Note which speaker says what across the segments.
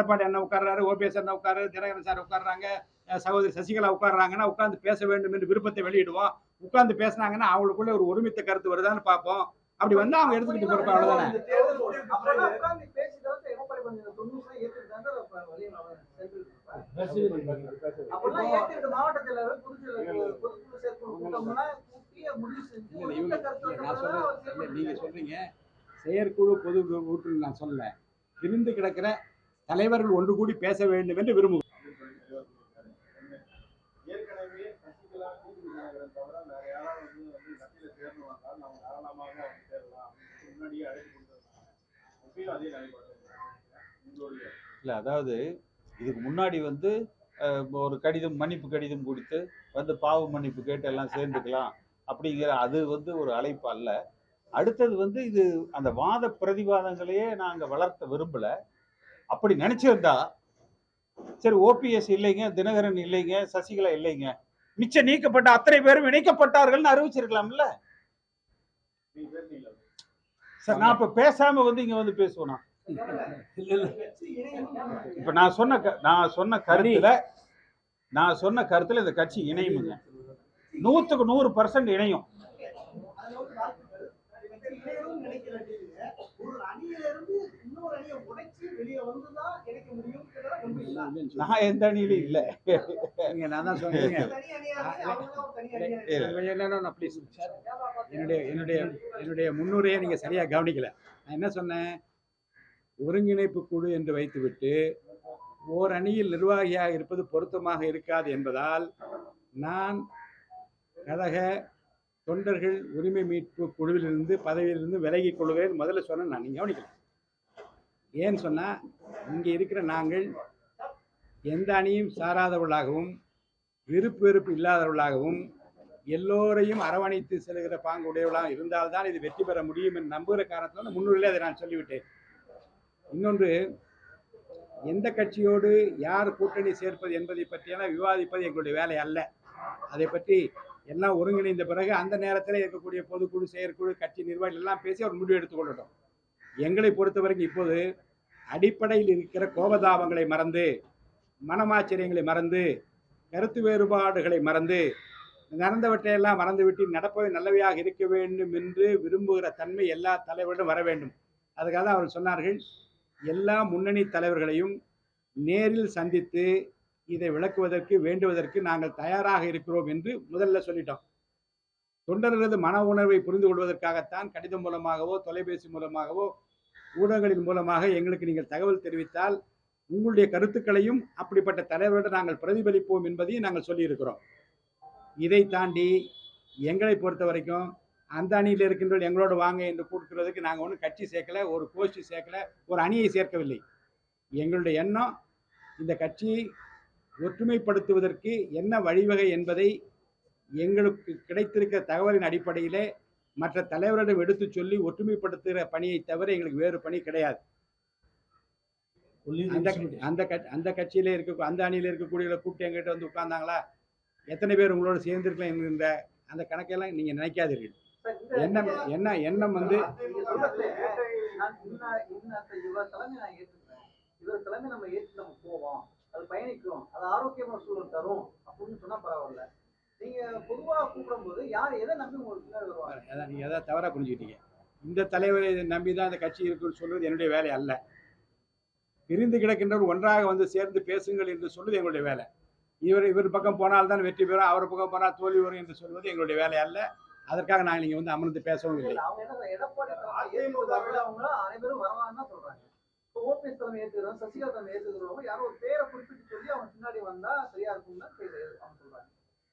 Speaker 1: எடப்பாடி அண்ணன் உட்கார்றாரு ஓபிஎஸ் அண்ணன் உட்கார்றாரு தினகரன் சார் உட்கார்றாங்க சகோதரி சசிகலா உட்கார்றாங்கன்னா உட்கார்ந்து பேச வேண்டும் என்று விருப்பத்தை வெளியிடுவோம். உட்கார்ந்து பேசுனாங்கன்னா அவங்களுக்குள்ள ஒரு ஒருமித்த கருத்து வருதான்னு பார்ப்போம். அப்படி வந்து அவங்க எடுத்துக்கிட்டு போறப்ப அவ்வளவுதானே. நீங்க சொல்றீங்க. செயற்குழு பொது நான் சொல்லல. பிரிந்து கிடக்கிற தலைவர்கள் ஒன்று கூடி பேச வேண்டும் என்று
Speaker 2: உங்களுடைய
Speaker 3: இல்லை அதாவது இதுக்கு முன்னாடி வந்து ஒரு கடிதம் மன்னிப்பு கடிதம் கொடுத்து வந்து பாவ மன்னிப்பு கேட்டு எல்லாம் சேர்ந்துக்கலாம் அப்படிங்கிற அது வந்து ஒரு அழைப்பு அல்ல. அடுத்தது வந்து இது அந்த வாத பிரதிவாதங்களையே நாங்கள் வளர்த்த விரும்பல. அப்படி நினைச்சிருந்தா சரி ஓபிஎஸ் இல்லைங்க தினகரன் இல்லைங்க சசிகலா இல்லைங்க மிச்சம் நீக்கப்பட்ட அத்தனை பேரும் இணைக்கப்பட்டார்கள்னு அறிவிச்சிருக்கலாம்ல? சார் நான் இப்ப பேசாம வந்து இங்க வந்து பேசுவோம் இப்ப நான் சொன்ன க- நான் சொன்ன கருத்துல நான் சொன்ன கருத்துல இந்த கட்சி இணையுமுங்க. நூத்துக்கு நூறு பர்சன்ட் இணையும்.
Speaker 4: ஒரு அணியிலிருந்து
Speaker 3: நான் எந்த அணியிலும் இல்ல.
Speaker 1: நீங்க நான் தான். ப்ளீஸ் என்னுடைய என்னுடைய என்னுடைய முன்னுரையை நீங்க சரியா கவனிக்கல. நான் என்ன சொன்னேன்? ஒருங்கிணைப்பு குழு என்று வைத்துவிட்டு ஓர் அணியில் நிர்வாகியாக இருப்பது பொருத்தமாக இருக்காது என்பதால் நான் கழக தொண்டர்கள் உரிமை மீட்பு குழுவிலிருந்து பதவியிலிருந்து விலகிக் கொள்வேன். முதல்ல சொன்னேன் நான் நீங்க கவனிக்கல. ஏன்னு சொன்னால் இங்கே இருக்கிற நாங்கள் எந்த அணியும் சாராதவர்களாகவும் விருப்பு வெறுப்பு இல்லாதவர்களாகவும் எல்லோரையும் அரவணைத்து செல்கிற பாங்கு உடையவர்களாக இருந்தால்தான் இது வெற்றி பெற முடியும் என்று நம்புகிற காரணத்தில் முன்னுரையிலே அதை நான் சொல்லிவிட்டேன். இன்னொன்று எந்த கட்சியோடு யார் கூட்டணி சேர்ப்பது என்பதை பற்றியெல்லாம் விவாதிப்பது எங்களுடைய வேலை அல்ல. அதை பற்றி எல்லாம் ஒருங்கிணைந்த பிறகு அந்த நேரத்தில் இருக்கக்கூடிய பொதுக்குழு செயற்குழு கட்சி நிர்வாகிகள் எல்லாம் பேசி அவர் முடிவு எடுத்துக்கொள்ளட்டும் எங்களை பொறுத்தவரைக்கும் இப்போது அடிப்படையில் இருக்கிற கோபதாபங்களை மறந்து மனமாச்சரியங்களை மறந்து கருத்து வேறுபாடுகளை மறந்து நடந்தவற்றையெல்லாம் மறந்துவிட்டு நடப்பவை நல்லவையாக இருக்க வேண்டும் என்று விரும்புகிற தன்மை எல்லா தலைவரிடம் வர வேண்டும். அதுக்காக தான் அவர் சொன்னார்கள் எல்லா முன்னணி தலைவர்களையும் நேரில் சந்தித்து இதை விளக்குவதற்கு வேண்டுவதற்கு நாங்கள் தயாராக இருக்கிறோம் என்று முதல்ல சொல்லிட்டோம். தொண்டர்களது மன உணர்வை புரிந்து கொள்வதற்காகத்தான் கடிதம் மூலமாகவோ தொலைபேசி மூலமாகவோ ஊடகங்களின் மூலமாக எங்களுக்கு நீங்கள் தகவல் தெரிவித்தால் உங்களுடைய கருத்துக்களையும் அப்படிப்பட்ட தலைவரிடம் நாங்கள் பிரதிபலிப்போம் என்பதையும் நாங்கள் சொல்லியிருக்கிறோம். இதை தாண்டி எங்களை பொறுத்த வரைக்கும் அந்த அணியில் இருக்கின்றவர்கள் எங்களோட வாங்க என்று கூட்டுறதுக்கு நாங்கள் ஒன்றும் கட்சி சேர்க்கலை ஒரு கோஷ்டி சேர்க்கலை ஒரு அணியை சேர்க்கவில்லை. எங்களுடைய எண்ணம் இந்த கட்சியை ஒற்றுமைப்படுத்துவதற்கு என்ன வழிவகை என்பதை எங்களுக்கு கிடைத்திருக்கிற தகவலின் அடிப்படையிலே மற்ற தலைவரிடம் எடுத்து சொல்லி ஒற்றுமைப்படுத்துகிற பணியை தவிர எங்களுக்கு வேறு பணி கிடையாது. அந்த அந்த கட்சி அந்த கட்சியிலே இருக்க அந்த அணியில இருக்கக்கூடிய கூப்பிட்டு எங்கிட்ட வந்து உட்கார்ந்தாங்களா? எத்தனை பேர் உங்களோட சேர்ந்திருக்கலாம் என்கின்ற அந்த கணக்கெல்லாம் நீங்க நினைக்காதீர்கள். எண்ணம் என்ன எண்ணம் வந்து
Speaker 4: இவர் தலைமை. இவர் நம்ம ஏற்று நம்ம போவோம். அது பயணிக்கும். அது ஆரோக்கியமான சூழல் தரும். அப்படின்னு சொன்னா பரவாயில்ல. நீங்க பொதுவா கூப்பிடும்போது யார் எதை நம்பி உங்களுக்கு வருவாங்க?
Speaker 1: நீங்க எதாவது தவறா புரிஞ்சுக்கிட்டீங்க. இந்த தலைவரை நம்பி தான் இந்த கட்சி இருக்குன்னு சொல்றது என்னுடைய வேலை அல்ல. பிரிந்து கிடக்கின்றவர் ஒன்றாக வந்து சேர்ந்து பேசுங்கள் என்று சொல்வது எங்களுடைய வேலை. இவர் இவர் பக்கம் போனால் தான் வெற்றி பெறும் அவர் பக்கம் போனால் தோல்வி வரும் என்று சொல்வது எங்களுடைய வேலை அல்ல. அதற்காக நாங்கள் இங்கே வந்து அமர்ந்து பேசவும் இல்லை.
Speaker 4: அனைவரும் வரலாம்னு தான் சொல்றாங்க. ஓபிஎஸ் தலைமை ஏற்றுக்கிறோம் சசிகலா தலைமை ஏற்றுக்கிறவங்க யாரோ ஒரு பேரை குறிப்பிட்டு சொல்லி அவங்க பின்னாடி வந்தா சரியா இருக்கும் தான் அவங்க சொல்றாங்க.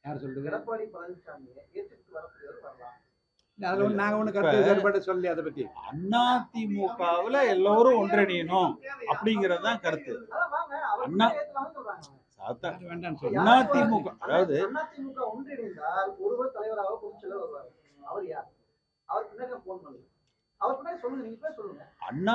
Speaker 1: யார் சொல்றது?
Speaker 4: எடப்பாடி பழனிசாமி ஏற்றுக்கிட்டு வரக்கூடியவர் வரலாம்.
Speaker 1: அது ஒன்று நாங்கள் ஒன்றும் கருத்து வேறுபாடு சொல்லி அதை பற்றி
Speaker 3: அதிமுகவுல எல்லோரும் ஒன்றிணையணும் அப்படிங்கிறது தான் கருத்து. அண்ணா-
Speaker 4: ஏற்றுக்கலாம்னு சொல்றாங்க
Speaker 3: அதான்
Speaker 1: யார் வேண்டாம்னு சொல்லி
Speaker 3: அண்ணா திமுக அதாவது
Speaker 4: அதிமுக ஒன்றிணைந்தால் ஒருவர் தலைவராக பொதுச் செயலர் வருவார் அவர் யார்? அவர் பின்னாடி போன் பண்ணுங்க.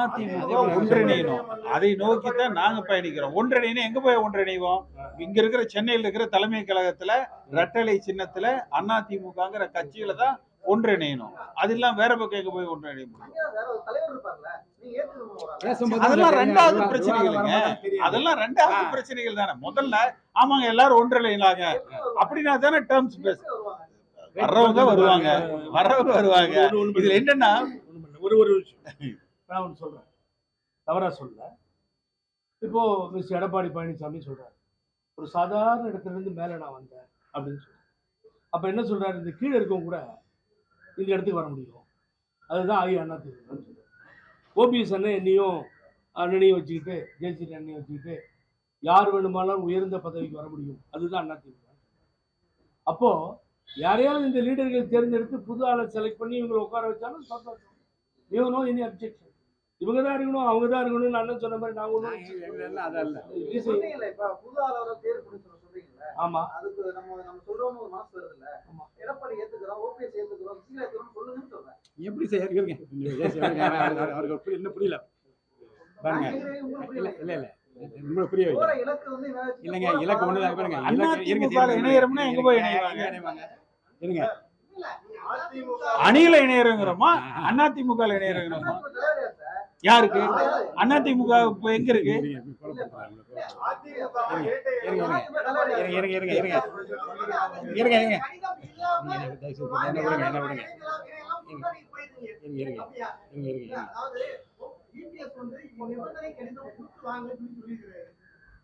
Speaker 3: அதிமுக ஒன்றிணையணும். அதை நோக்கி தான் நாங்க பயணிக்கிறோம். ஒன்றிணையணும். எங்க போய் ஒன்றிணைவோம்? இங்க இருக்கிற சென்னையில் இருக்கிற தலைமை கழகத்துல ரெட்டலை சின்னத்துல அதிமுகங்கிற கட்சியில தான் ஒன்றிணையணும். அதெல்லாம் வேற பக்கம் எங்க போய் ஒன்றிணைய முடியும்? அதெல்லாம். ரெண்டாவது
Speaker 1: விவாதம்
Speaker 3: பிரச்சனைகள்
Speaker 1: வரும்போது தெரியும்.
Speaker 3: அதெல்லாம் ரெண்டாவது. பிரச்சனைகள் தானே. முதல்ல ஆமாங்க எல்லாரும்
Speaker 4: வருவாங்க?
Speaker 3: அப்படின்னா தானே டேர்ம்ஸ் பேச? வர்றவங்க வருவாங்க. வர்றவங்க வருவாங்க. இதுல என்னன்னா.
Speaker 5: ஒரு ஒரு விஷயம். நான் ஒன்று சொல்கிறேன் தவறாக சொல்ல இப்போது மிஸ் எடப்பாடி பழனிசாமி சொல்கிறார் ஒரு சாதாரண இடத்துலேருந்து மேலே நான் வந்தேன் அப்படின்னு சொல்கிறேன் அப்போ என்ன சொல்கிறாரு இந்த கீழே இருக்கவங்க கூட இந்த இடத்துக்கு வர முடியும். அதுதான் ஐயா அண்ணா சொல்றாரு. ஓபிஎஸ் அண்ணன் என்னையும் அண்ணனையும் வச்சுக்கிட்டு ஜேசி அண்ணனையும் வச்சுக்கிட்டு யார் வேணுமானாலும் உயர்ந்த பதவிக்கு வர முடியும். அதுதான் அண்ணா திமுக அப்போது யாரையாவது இந்த லீடர்கள் தேர்ந்தெடுத்து புது ஆளை செலக்ட் பண்ணி இவங்களை உட்கார வச்சாலும் சந்தோஷம். இவங்க நோ எனி அப்ஜெக்ஷன் இவங்க தான் இருக்கணும் அவங்க தான் இருக்கணும்னு அண்ணன் சொன்ன மாதிரி நாங்க
Speaker 1: நான்
Speaker 5: ஒன்றும்
Speaker 1: அதல்ல.
Speaker 4: நீங்க சொன்னீங்கல்ல, இப்ப புது ஆளவரை தேர்வு
Speaker 5: ஆமா.
Speaker 4: அதுக்கு நம்ம நம்ம சொல்றோம்னு ஒரு மனசு வருது இல்ல
Speaker 5: ஆமா.
Speaker 4: எடப்பாடி ஏத்துக்கிறோம் ஓபிஎஸ் ஏத்துக்கிறோம் சீலா ஏத்துக்கிறோம் சொல்லுங்கன்னு சொல்றேன்.
Speaker 1: எப்படி பேசி இருங்க. அவருக்கு- இன்னும் புரியல. பாருங்க. இல்ல
Speaker 4: புரியல.
Speaker 1: இல்ல இல்ல உங்களுக்கு புரிய
Speaker 4: என்ன
Speaker 1: இல்லைங்க இலக்கு ஒண்ணுதான். பாருங்க இருங்க, இருங்க,
Speaker 3: இணையறோம்னா எங்க போய்
Speaker 1: இருங்க,
Speaker 3: இணைவாங்க?
Speaker 1: இருங்க
Speaker 2: அதிமுக
Speaker 3: அணியில அண்ணா திமுக ல இணையறோங்கிறோமா
Speaker 4: தலைவர் யார் சார்?
Speaker 3: யாருக்கு
Speaker 4: தலைவர்.
Speaker 3: இப்ப எங்க இருக்கு
Speaker 1: இருங்க,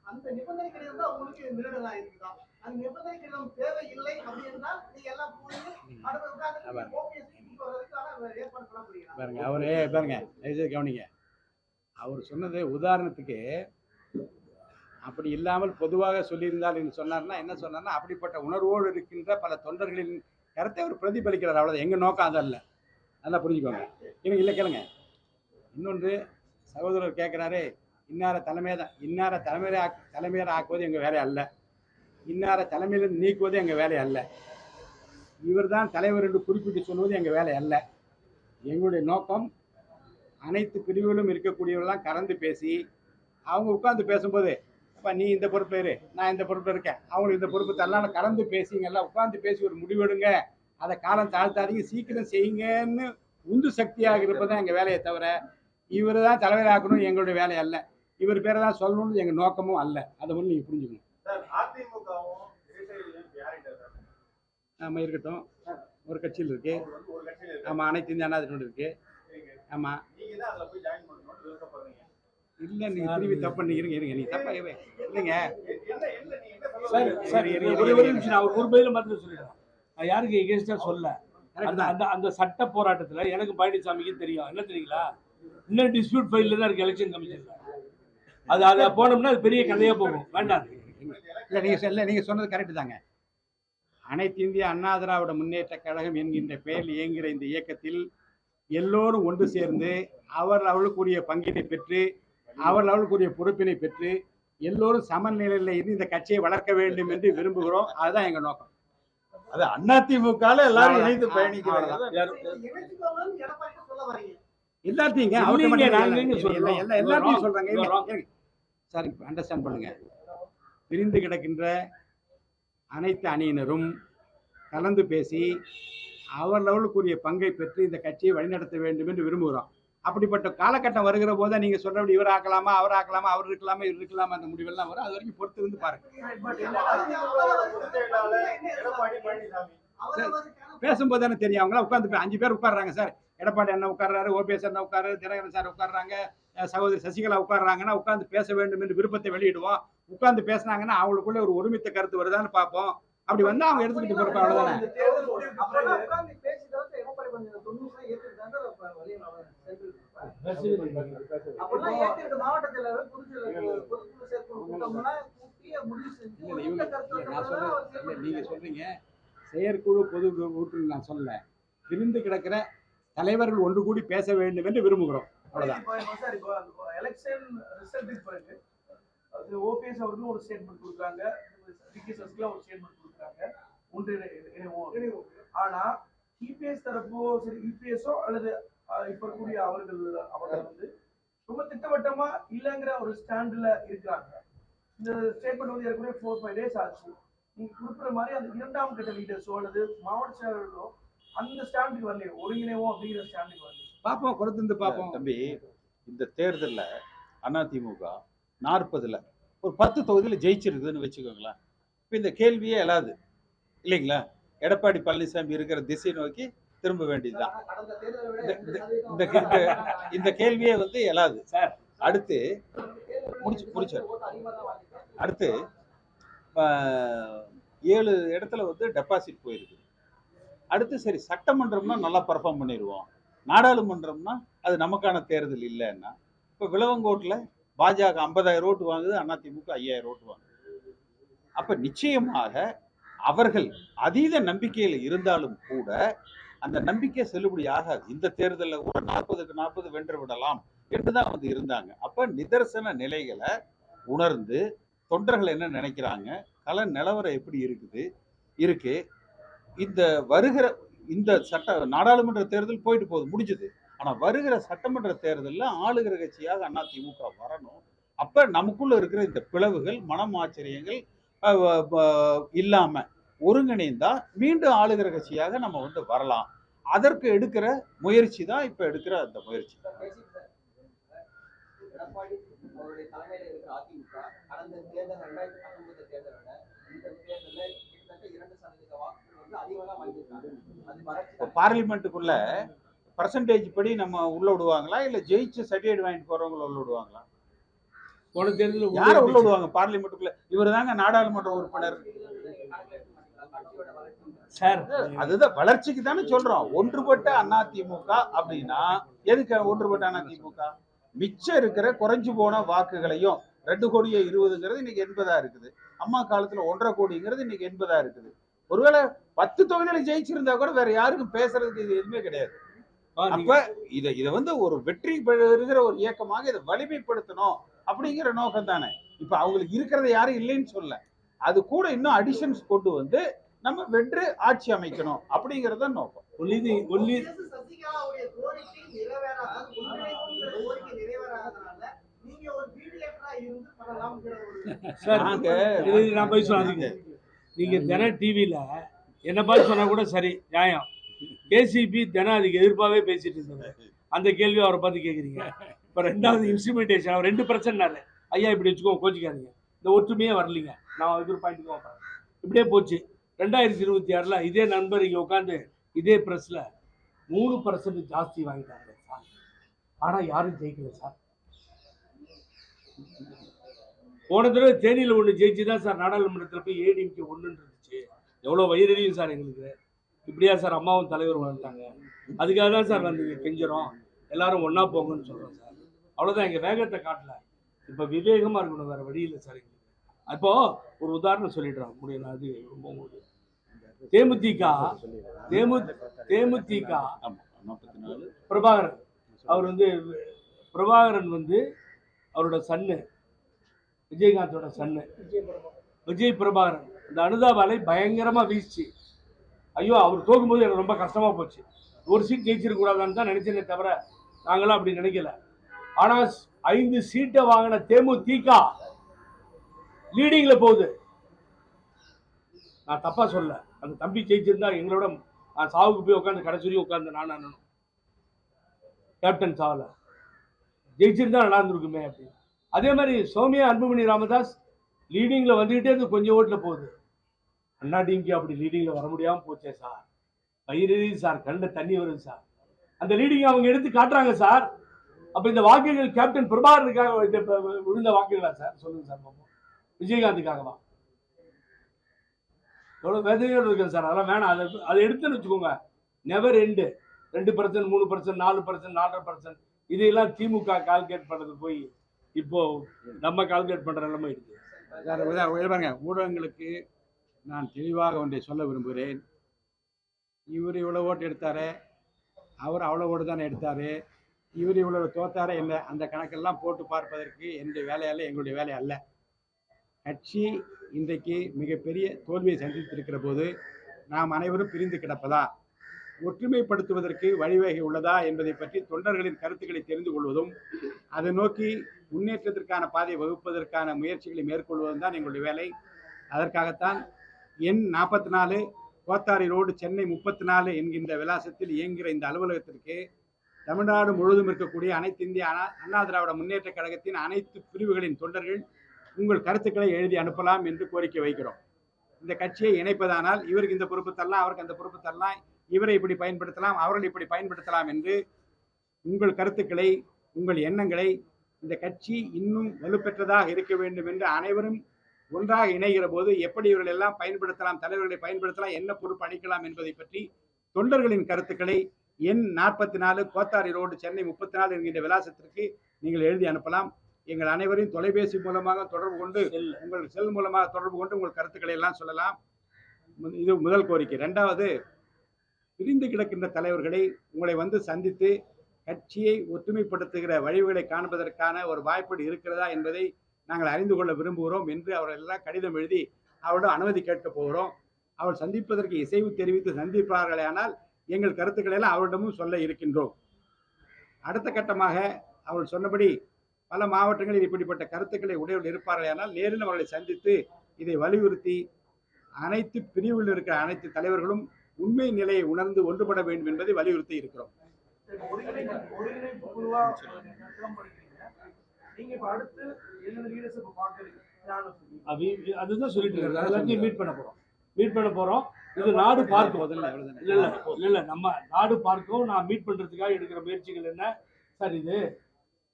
Speaker 6: அந்த நிபந்தனை கடிதம் தான் உங்களுக்கு நிருடலா இருக்குதா? அந்த நிபந்தனை கடிதம் தேவையில்லை அப்படின்னா நீங்க எல்லாம் போய் அடுத்த
Speaker 1: பாருங்க அவரு பாருங்க கவனிங்க. அவர் சொன்னது உதாரணத்துக்கு அப்படி இல்லாமல் பொதுவாக சொல்லியிருந்தால் என்று சொன்னார்னா என்ன சொன்னார்னா அப்படிப்பட்ட உணர்வோடு இருக்கின்ற பல தொண்டர்களின் கருத்தை அவர் பிரதிபலிக்கிறார். அவ்வளோதான் எங்கள் நோக்கம் அதல்ல நல்லா புரிஞ்சுக்கோங்க. இல்லை கேளுங்க. இன்னொன்று சகோதரர் கேட்குறாரு இன்னார தலைமை தான் இன்னார தலைமையை தலைமையர் ஆக்குவது எங்கள் வேலை அல்ல. இன்னார தலைமையிலிருந்து நீக்குவது எங்கள் வேலை அல்ல. இவர் தான் தலைவர் என்று குறிப்பிட்டு சொல்வது எங்கள் வேலை அல்ல. எங்களுடைய நோக்கம் அனைத்து பிரிவுகளும் இருக்கக்கூடியவர்கள்லாம் கலந்து பேசி அவங்க உட்காந்து பேசும்போது அப்பா நீ இந்த பொறுப்பேரு நான் இந்த பொறுப்பில் இருக்கேன். அவங்களுக்கு இந்த பொறுப்பு தரலாம் கலந்து பேசிங்க எல்லாம் பேசி ஒரு முடிவெடுங்க. அதை காலம் தாழ்த்தாதீங்க சீக்கிரம் செய்யுங்கன்னு உந்து சக்தியாக இருப்பது எங்கள் வேலையை தவிர இவர் தான் தலைவராக்கணும் எங்களுடைய வேலை அல்ல. இவர் பேரை தான் சொல்லணும்னு எங்கள் நோக்கமும் அல்ல. அதை மட்டும் நீங்கள் புரிஞ்சுக்கணும். ஆமாம் இருக்கட்டும். ஒரு கட்சியில் இருக்கு. ஆமாம் அனைத்து இந்திய அண்ணா திராவிட இருக்கு.
Speaker 2: நீங்க
Speaker 1: ஆமாம்
Speaker 2: நீங்க தான் அதுல போய் ஜாயின் பண்ணணும்னு விருப்பப்படுறீங்க.
Speaker 1: இல்லை நீங்கள் திரும்பி தப்பு பண்ணி இருங்க இருங்க. நீங்கள் தப்பா இல்லைங்க.
Speaker 2: என்ன என்ன நீங்க என்ன சொல்ல
Speaker 5: சார்? சார் ஒரு நிமிஷம் நான் ஒரு பதில மாத்திரம் சொல்லிடுறேன். நான் யாருக்கு எகேன்ஸ்டா சொல்ல? அந்த அந்த அந்த சட்ட போராட்டத்துல எனக்கு பழனிசாமிக்கு தெரியும். என்ன தெரியுங்களா? இன்னும் டிஸ்பியூட் ஃபைல்ல தான் இருக்கு எலெக்ஷன் கமிஷன்ல அது அதை போனோம்னா அது பெரிய கதையா போகும். வேண்டாம்.
Speaker 1: இல்லை நீங்கள் சொல்ல நீங்கள் சொன்னது கரெக்டு தாங்க. அனைத்து இந்திய அண்ணா திராவிட முன்னேற்ற கழகம் என்கின்ற பெயரில் இயங்குகிற இந்த இயக்கத்தில் எல்லோரும் ஒன்று சேர்ந்து அவர் அவர்களுக்குரிய பங்கினை பெற்று அவர் அவர்களுக்குரிய பொறுப்பினை பெற்று எல்லோரும் சமநிலையில் இருந்து இந்த கட்சியை வளர்க்க வேண்டும் என்று விரும்புகிறோம். அதுதான் எங்கள் நோக்கம்.
Speaker 3: அது அண்ணா திமுக ல எல்லாரும் இணைந்து பயணிக்கிறாங்க.
Speaker 1: எல்லாத்தையும் எல்லாத்தையும். சொல்றாங்க. சார் அண்டர்ஸ்டாண்ட் பண்ணுங்க. பிரிந்து கிடக்கின்ற அனைத்து அணியினரும் கலந்து பேசி அவர்களுக்குரிய பங்கை பெற்று இந்த கட்சியை வழிநடத்த வேண்டும் என்று விரும்புகிறோம். அப்படிப்பட்ட காலகட்டம் வருகிற போது நீங்க சொல்றபடி இவர் ஆக்கலாமா அவர் ஆக்கலாமா அவர் இருக்கலாமா இவர் இருக்கலாமா அந்த முடிவெல்லாம் வரும். அது வரைக்கும் பொறுத்து இருந்து பாருங்க. பேசும்போது தானே தெரியும். அவங்களாம் உட்காந்து அஞ்சு பேர் உட்கார்றாங்க சார். எடப்பாடி அண்ணன் உட்கார்றாரு ஓபிஎஸ் அண்ணன் உட்காரு தினகரன் சார் உட்கார்றாங்க. அஹ் சகோதரி சசிகலா உட்கார்றாங்கன்னா உட்கார்ந்து பேச வேண்டும் என்று விருப்பத்தை வெளியிடுவோம். உட்கார்ந்து பேசினாங்கன்னா அவங்களுக்குள்ள ஒரு ஒருமித்த கருத்து வருதான்னு பார்ப்போம். அப்படி வந்தா அவங்க எடுத்துக்கிட்டு போறப்ப அவ்வளவுதானே. நீங்க சொல்றீங்க. செயற்குழு பொது நான் சொல்லல. விருந்து கிடக்கிற தலைவர்கள் ஒன்று கூடி பேச வேண்டும் என்று விரும்புகிறோம். அவ்வளவுதான்.
Speaker 6: எலெக்ஷன் ரிசல்ட்டுக்கு பிறகு அது ஓபிஎஸ் அவர்களும் ஒரு ஸ்டேட்மெண்ட் கொடுக்குறாங்க. டிகே சசிகலா ஒரு ஸ்டேட்மெண்ட் கொடுக்குறாங்க. ஒன்று ஆனா இபிஎஸ் தரப்போ சரி இபிஎஸ்ஓ அல்லது அஹ், இப்ப இருக்கக்கூடிய அவர்கள் அவர்கள் வந்து ரொம்ப திட்டவட்டமா இல்லைங்கிற ஒரு ஸ்டாண்ட்ல இருக்கிறாங்க. இந்த ஸ்டேட்மெண்ட் வந்து ஏற்கனவே ஃபோர் ஃபைவ் டேஸ் ஆச்சு. நீங்க கொடுக்குற மாதிரி அந்த இரண்டாம் கட்ட லீடர்ஸோ அல்லது மாவட்ட செயலர்களோ அந்த ஸ்டாண்டுக்கு வரலையே. ஒருங்கிணைவோம் அப்படிங்கிற ஸ்டாண்டுக்கு வரலையே.
Speaker 1: பார்ப்போம் பொறுத்திருந்து பார்ப்போம்
Speaker 3: தம்பி இந்த தேர்தல்ல அதிமுக நாற்பதுல ஒரு பத்து தொகுதியில் ஜெயிச்சிருக்குதுன்னு வச்சுக்கோங்களேன். இப்போ இந்த கேள்வியே எழாது. இல்லைங்களா? எடப்பாடி பழனிசாமி இருக்கிற திசை நோக்கி திரும்ப வேண்டியதுதான். இந்த- இந்த கேள்வியே வந்து எழாது.
Speaker 5: சார்.
Speaker 3: அடுத்து முடிச்சு- முடிச்சாரு. அடுத்து ஏழு இடத்துல வந்து டெபாசிட் போயிருக்கு. அடுத்து சரி சட்டமன்றம்னா நல்லா பர்ஃபார்ம் பண்ணிடுவோம் நாடாளுமன்றம்னா அது நமக்கான தேர்தல் இல்லைன்னா இப்போ விளவங்கோட்டில் பாஜக ஐம்பதாயிரம் ஓட்டு வாங்குது அதிமுக ஐயாயிரம் ஓட்டு வாங்குது. அப்போ நிச்சயமாக அவர்கள் அதீத நம்பிக்கையில் இருந்தாலும் கூட அந்த நம்பிக்கை செல்லுபடி ஆகாது. இந்த தேர்தலில் ஒரு நாற்பதுக்கு நாற்பது வென்று விடலாம் என்று தான் வந்து இருந்தாங்க. அப்போ நிதர்சன நிலைகளை உணர்ந்து தொண்டர்கள் என்ன நினைக்கிறாங்க? கல நிலவரம் எப்படி இருக்குது? இருக்கு. இந்த வருகிற இந்த சட்ட நாடாளுமன்ற தேர்தல் போயிட்டு போகுது முடிஞ்சது. ஆனால் வருகிற சட்டமன்ற தேர்தலில் ஆளுகிற கட்சியாக அதிமுக வரணும். அப்போ நமக்குள்ளே இருக்கிற இந்த பிளவுகள் மனம் ஆச்சரியங்கள் இல்லாமல் ஒருங்கிணைந்தால் ஒருங்கிணைந்தா மீண்டும் ஆளுகிற கட்சியாக நம்ம வந்து வரலாம். அதற்கு எடுக்கிற முயற்சி தான் இப்போ எடுக்கிற அந்த முயற்சி.
Speaker 4: சார், எடப்பாடி அவருடைய இருக்கிற அதிமுக கடந்த தேர்தல் ரெண்டாயிரத்தி பத்தொன்பது தேர்தல் விட இந்த தேர்தலில் கிட்டத்தட்ட இரண்டு சதவீத வாக்குகள் வந்து அதிகமாக தான் வாங்கியிருக்காங்க அது வறட்சி
Speaker 3: இப்போ பார்லிமெண்ட்டுக்குள்ள பர்சன்டேஜ் படி நம்ம உள்ள விடுவாங்களா? இல்ல ஜெயிச்சு சர்டிஃபிகேட் வாங்கிட்டு போறவங்கள உள்ள விடுவாங்களா?
Speaker 5: போன தேர்தலில்
Speaker 3: யாரை உள்ள விடுவாங்க. பார்லிமெண்ட்டுக்குள்ள? இவர் தாங்க நாடாளுமன்ற உறுப்பினர்.
Speaker 5: சார்
Speaker 3: அதுதான் வளர்ச்சிக்கு தானே சொல்றோம். ஒன்றுபட்ட அதிமுக அப்படின்னா எதுக்கு ஒன்றுபட்ட அதிமுக மிச்சம் இருக்கிற குறைஞ்சு போன வாக்குகளையும் ரெண்டு கோடியே இருபதுங்கிறது இன்னைக்கு எண்பதா இருக்குது. அம்மா காலத்துல ஒன்றரை கோடிங்கிறது இன்னைக்கு எண்பதா இருக்குது. ஒருவேளை பத்து தொகுதியில ஜெயிச்சிருந்தா கூட வேற யாருக்கும் பேசுறதுக்கு இது எதுவுமே கிடையாது. அப்ப இத இத வந்து ஒரு வெற்றி பெறுகிற ஒரு இயக்கமாக இதை வலிமைப்படுத்தணும் அப்படிங்கிற நோக்கம் தானே. இப்ப அவங்களுக்கு இருக்கிறத யாரும் இல்லைன்னு சொல்ல அது கூட இன்னும் அடிஷன்ஸ் கொண்டு வந்து நம்ம வென்று ஆட்சி அமைக்கணும் அப்படிங்கறது தான் நோக்கம்.
Speaker 5: ஒல்லி ஒல்லி
Speaker 4: சசிகலாவுடைய கோரிக்கை நிறைவேறாத ஒன்றிணைப்புங்கிற கோரிக்கை நிறைவேறாதனால நீங்க ஒரு மீடியேட்டரா இருந்து பண்ணலாம்ங்கிற ஒரு
Speaker 5: சார்
Speaker 3: நாங்க
Speaker 5: இது நான் போய் சொல்லாதீங்க. நீங்க தின டிவியில என்ன பார்த்து சொன்னா கூட சரி நியாயம். கேசிபி தினம் அதுக்கு எதிர்ப்பாகவே பேசிட்டு இருந்தாரு அந்த கேள்வி அவரை பார்த்து கேட்குறீங்க இப்போ ரெண்டாவது இன்ஸ்ட்ருமெண்டேஷன் அவர் ரெண்டு பர்சன்ட்னாரு ஐயா இப்படி வச்சுக்கோ கோச்சிக்காதீங்க. இந்த ஒற்றுமையே வரலீங்க. நான் இது பாயிண்ட்டுக்கு வைப்பேன் இப்படியே போச்சு. ரெண்டாயிரத்தி இருபத்தி ஆறில் இதே நண்பர் இங்கே உட்காந்து இதே ப்ரெஸ்ஸில் மூணு பர்சன்ட் ஜாஸ்தி வாங்கிட்டாங்க சார். ஆனால் யாரும் ஜெயிக்கல சார். போன தடவை தேனியில் ஒன்று ஜெயிச்சு தான் சார் நாடாளுமன்றத்தில் போய் ஏடிஎம்கே ஒன்றுன்னு இருந்துச்சு எவ்வளோ வயிறறியும் சார் எங்களுக்கு. இப்படியா சார் அம்மாவும் தலைவர் வந்துட்டாங்க. அதுக்காக தான் சார் வந்து இங்கே கெஞ்சுறோம். எல்லாரும் ஒன்றா போங்கன்னு சொல்கிறோம் சார். அவ்வளோதான் எங்கள் வேகத்தை காட்டல. இப்போ விவேகமாக இருக்கணும் வேறு வழி இல்லை சார் எங்களுக்கு. அப்போ ஒரு உதாரணம் சொல்லிடுறேன். முடியல அது ரொம்ப உங்களுக்கு. தேமுதிக தேமு தேமுதிக பிரபாகரன். அவர் வந்து பிரபாகரன் வந்து அவரோட சன்னு. விஜயகாந்தோட சன்னு. விஜய் பிரபாகரன். இந்த அனுதாபாலை பயங்கரமாக வீசிச்சு ஐயோ அவர் தோக்கும்போது எனக்கு ரொம்ப கஷ்டமா போச்சு. ஒரு சீட் ஜெயிச்சிருக்க கூடாதான்னு தான் நினச்சேனே தவிர நாங்களாம் அப்படி நினைக்கல. ஆனால் ஐந்து சீட்டை வாங்கின தேமுதிக லீடிங்கில் போகுது. நான் தப்பாக சொல்ல அந்த தம்பி ஜெயிச்சிருந்தா எங்களோட நான் சாவுக்கு போய் உட்காந்து கடைசி உட்காந்து நான் அண்ணனும். கேப்டன் சாவில். ஜெயிச்சிருந்தா நல்லா இருந்திருக்குமே அப்படின்னு. அதே மாதிரி சோமியா அன்புமணி ராமதாஸ் லீடிங்கில் வந்துக்கிட்டே இருந்து கொஞ்சம் ஓட்டில் போகுது. அண்ணா டிங்கி அப்படி லீடிங்கில் வர முடியாமல் போச்சே சார் பயிர் சார் கண்ணில் தண்ணி வருது சார் அந்த லீடிங் அவங்க எடுத்து காட்டுறாங்க சார் அப்போ இந்த வாக்குகள் கேப்டன் பிரபாகருக்காக இந்த விழுந்த வாக்குகளா சார் சொல்லுங்க சார் பாப்போம். விஜயகாந்துக்காகவா எவ்வளோ வேதனையோடு இருக்குது சார் அதெல்லாம் வேணாம். அதை அதை எடுத்துன்னு வச்சுக்கோங்க. நெவர் எண்டு ரெண்டு பர்சன்ட் மூணு பர்சன்ட் நாலு பர்சன்ட் நாலரை பர்சன்ட் இதையெல்லாம் திமுக கால்குலேட் பண்ணது போய் இப்போ நம்ம கால்குலேட் பண்ணுற நிலைமை
Speaker 1: இருக்குது பாருங்க. ஊடகங்களுக்கு நான் தெளிவாக ஒன்றை சொல்ல விரும்புகிறேன். இவர் இவ்வளோ ஓட்டு எடுத்தார் அவர் அவ்வளோ ஓட்டு தானே எடுத்தார் இவர் இவ்வளோ தோத்தாரே என்ன? அந்த கணக்கெல்லாம் போட்டு பார்ப்பதற்கு என்னுடைய வேலையல்ல எங்களுடைய வேலை அல்ல. கட்சி இன்றைக்கு மிகப்பெரிய தோல்வியை சந்தித்திருக்கிற போது நாம் அனைவரும் பிரிந்து கிடப்பதா? ஒற்றுமைப்படுத்துவதற்கு வழிவகை உள்ளதா என்பதை பற்றி தொண்டர்களின் கருத்துக்களை தெரிந்து கொள்வதும் அதை நோக்கி முன்னேற்றத்திற்கான பாதையை வகுப்பதற்கான முயற்சிகளை மேற்கொள்வதும் தான் எங்களுடைய வேலை. அதற்காகத்தான் எண் நாற்பத்தி நாலு கோத்தாரி ரோடு சென்னை முப்பத்தி நாலு என்கின்ற விலாசத்தில் இயங்குகிற இந்த அலுவலகத்திற்கு தமிழ்நாடு முழுவதும் இருக்கக்கூடிய அனைத்து இந்திய அண்ணா திராவிட முன்னேற்ற கழகத்தின் அனைத்து பிரிவுகளின் தொண்டர்கள் உங்கள் கருத்துக்களை எழுதி அனுப்பலாம் என்று கோரிக்கை வைக்கிறோம். இந்த கட்சியை இணைப்பதானால் இவருக்கு இந்த பொறுப்பு தரலாம் அவருக்கு அந்த பொறுப்பு தரலாம் இவரை இப்படி பயன்படுத்தலாம் அவர்கள் இப்படி பயன்படுத்தலாம் என்று உங்கள் கருத்துக்களை உங்கள் எண்ணங்களை இந்த கட்சி இன்னும் வலுப்பெற்றதாக இருக்க வேண்டும் என்று அனைவரும் ஒன்றாக இணைகிற போது எப்படி இவர்கள் எல்லாம் பயன்படுத்தலாம் தலைவர்களை பயன்படுத்தலாம் என்ன பொறுப்பு அளிக்கலாம் என்பதை பற்றி தொண்டர்களின் கருத்துக்களை எண் நாற்பத்தி நாலு கோத்தாரி ரோடு சென்னை முப்பத்தி நாலு என்கின்ற விலாசத்திற்கு நீங்கள் எழுதி அனுப்பலாம். எங்கள் அனைவரையும் தொலைபேசி மூலமாக தொடர்பு கொண்டு உங்கள் செல் மூலமாக தொடர்பு கொண்டு உங்கள் கருத்துக்களை எல்லாம் சொல்லலாம். இது முதல் கோரிக்கை. ரெண்டாவது பிரிந்து கிடக்கின்ற தலைவர்களை உங்களை வந்து சந்தித்து கட்சியை ஒற்றுமைப்படுத்துகிற வழிவுகளை காண்பதற்கான ஒரு வாய்ப்பு இருக்கிறதா என்பதை நாங்கள் அறிந்து கொள்ள விரும்புகிறோம் என்று அவர்கள் எல்லாம் கடிதம் எழுதி அவரிடம் அனுமதி கேட்க போகிறோம். அவர் சந்திப்பதற்கு இசைவு தெரிவித்து சந்திப்பார்களேயானால் எங்கள் கருத்துக்களை எல்லாம் அவரிடமும் சொல்ல இருக்கின்றோம். அடுத்த கட்டமாக அவள் சொன்னபடி பல மாவட்டங்களில் இப்படிப்பட்ட கருத்துக்களை உடையவர்கள் இருப்பார்களேயானால் நேரில் அவர்களை சந்தித்து இதை வலியுறுத்தி அனைத்து பிரிவில் இருக்கிற அனைத்து தலைவர்களும் உண்மை நிலையை உணர்ந்து ஒன்றுபட வேண்டும் என்பதை வலியுறுத்தி இருக்கிறோம்.
Speaker 5: அதுதான் சொல்லிட்டு இருக்காரு. எல்லாத்தையும் மீட் பண்ண போறோம். மீட் பண்ண போறோம். இது நாடு பார்க்கும். இல்ல இல்ல இல்ல நம்ம நாடு பார்க்கவும் நான் மீட் பண்றதுக்காக எடுக்கிற முயற்சிகள் என்ன? சார் இது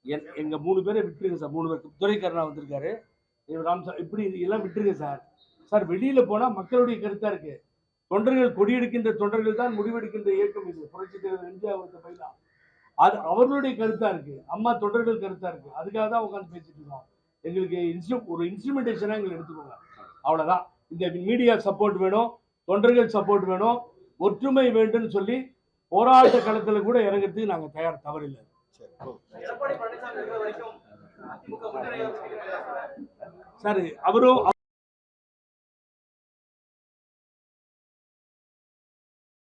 Speaker 5: என்- எங்க மூணு பேரை விட்டுருங்க சார். மூணு பேர் துரைக்கருணா வந்திருக்காரு. ராம் சார் இப்படி இது எல்லாம் விட்டுருங்க சார். சார் வெளியில போனா மக்களுடைய கருத்தா இருக்கு. தொண்டர்கள் கொடியெடுக்கின்ற தொண்டர்கள் தான் முடிவெடுக்கின்ற இயக்கம் இது. புரட்சி தலைவர் எம்ஜிஆர் வந்து பைலா அது அவர்களுடைய கருத்தா இருக்கு. அம்மா தொண்டர்கள் கருத்தா இருக்கு. அதுக்காக தான் உட்காந்து பேசிட்டு இருக்கோம் எங்களுக்கு இன்ஸ்ட்ரு ஒரு இன்ஸ்ட்ருமெண்டேஷனாக எங்களுக்கு எடுத்துக்கோங்க. அவ்வளவுதான். இந்த மீடியா சப்போர்ட் வேணும். தொண்டர்கள் சப்போர்ட் வேணும். ஒற்றுமை வேண்டும்னு சொல்லி போராட்ட களத்துல கூட இறங்குறதுக்கு நாங்க தயார் தவறில்லை. சார் அவரும்